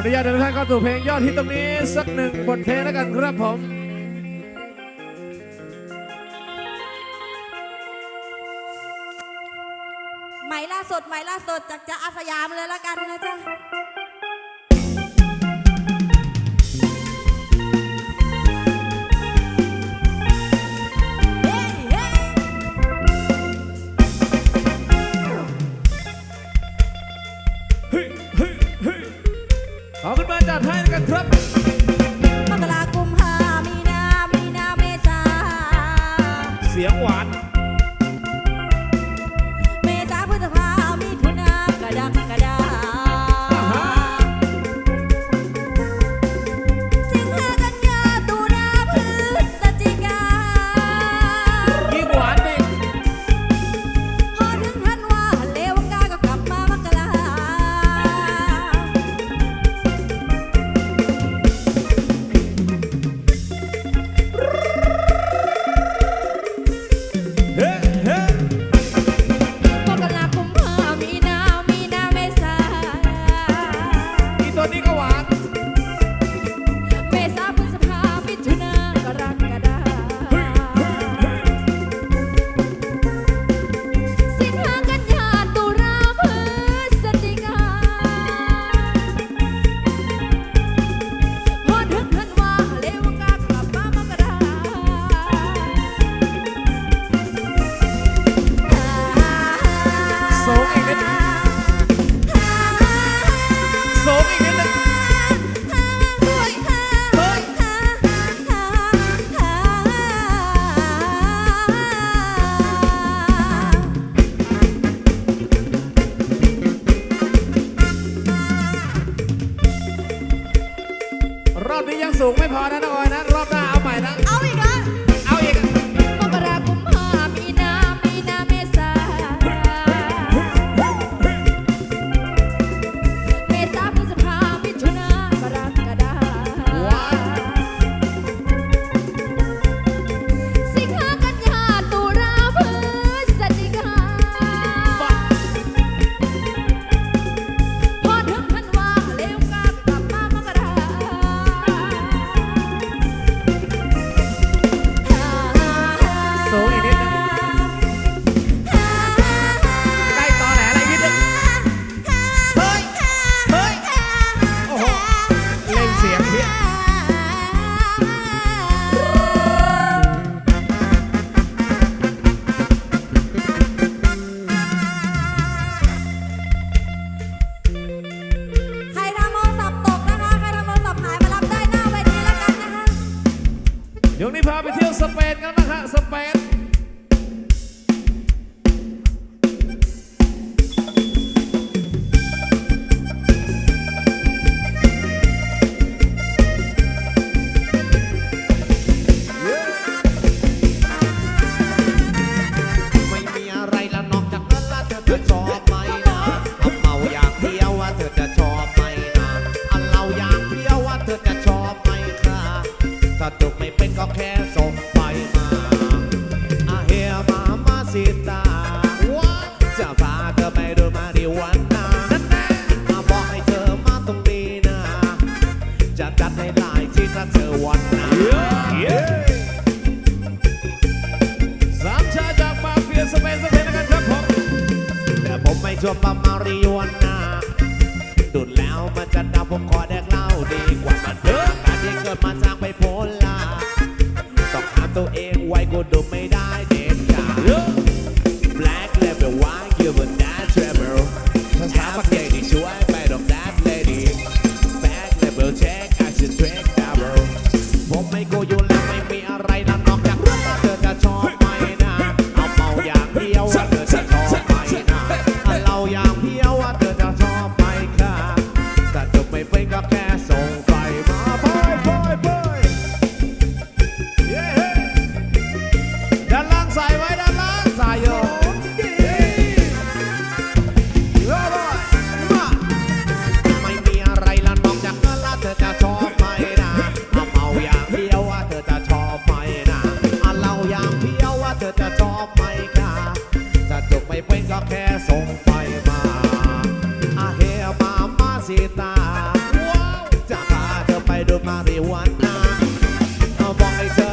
อนุญาตทุกท่านเข้าสู่เพลงยอดฮิตตรงนี้สักหนึ่งบทเพลงแล้วกันครับผมใหม่ล่าสุดใหม่ล่าสุดจากจะอาสยามเลยละกันนะจ๊ะเฮ้เฮ้ ขอคุณมาจัดให้กันครับมกรากุมภามีนามีนาเมษาเสียงหวาน so we've had enough. ตุกไม่เป็นก็แค่ส่งไปมาอาเฮียมามาสิตาจะพาเธอไปดูมาริวันนามาบอกให้เธอมาตรงนี้นะจะจัดให้หลายที่ถ้าเธอวันนาสามชาจากมาเฟียสเปนสเปนนะครับผมแต่ผมไม่ชอบมาริว เอาบอกให้เธอ